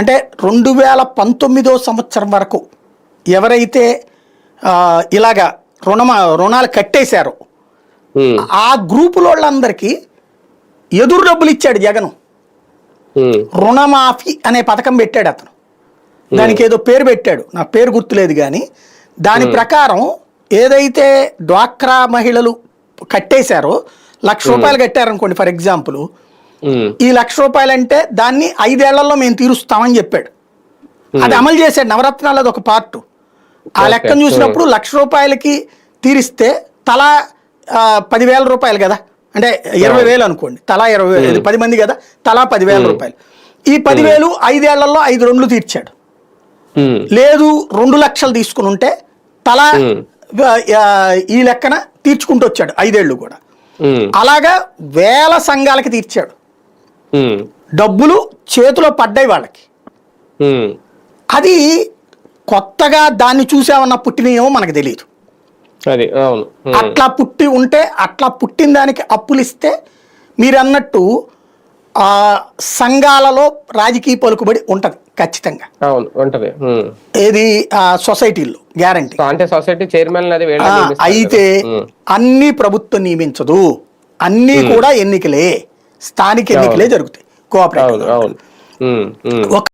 అంటే రెండు వేల పంతొమ్మిదో సంవత్సరం వరకు ఎవరైతే ఇలాగా రుణమా రుణాలు కట్టేశారో ఆ గ్రూపుల వాళ్ళందరికీ ఎదురు డబ్బులు ఇచ్చాడు జగన్. రుణమాఫీ అనే పథకం పెట్టాడు అతను. దానికి ఏదో పేరు పెట్టాడు. నా పేరు గుర్తులేదు కానీ దాని ప్రకారం ఏదైతే డ్వాక్రా మహిళలు కట్టేశారో లక్ష రూపాయలు కట్టారనుకోండి ఫర్ ఎగ్జాంపుల్ ఈ లక్ష రూపాయలు అంటే దాన్ని ఐదేళ్ళలో మేము తీరుస్తామని చెప్పాడు. అది అమలు చేశాడు. నవరత్నాలు అది ఒక పార్ట్. ఆ. లెక్కను చూసినప్పుడు లక్ష రూపాయలకి తీరిస్తే తలా పదివేల రూపాయలు కదా? అంటే ఇరవై వేలు అనుకోండి. తలా ఇరవై వేలు. పది మంది కదా? తలా పదివేల రూపాయలు. ఈ పదివేలు ఐదేళ్ళలో ఐదు రెండ్లు తీర్చాడు. లేదు రెండు లక్షలు తీసుకుని ఉంటే తలా ఈ లెక్కన తీర్చుకుంటూ వచ్చాడు. ఐదేళ్ళు కూడా. అలాగా వేల సంఘాలకి తీర్చాడు. డబ్బులు చేతిలో పడ్డాయి వాళ్ళకి. అది కొత్తగా దాన్ని చూసామన్న పుట్టినయేమో మనకు తెలియదు అది అవును. ఉమ్, అట్లా పుట్టి ఉంటే అట్లా పుట్టిన దానికి అప్పులు ఇస్తే మీరు అన్నట్టు ఆ సంఘాలలో రాజకీయ పలుకుబడి ఉంటది ఖచ్చితంగా. అవును ఉంటది. ఏది ఆ సొసైటీల్లో గ్యారంటీ. అంటే సొసైటీ చైర్మన్ అయితే అన్ని ప్రభుత్వం నియమించదు. అన్నీ కూడా ఎన్నికలే. స్థానిక ఎన్నికలే జరుగుతాయి. కోఆపరేటివ్. ఒక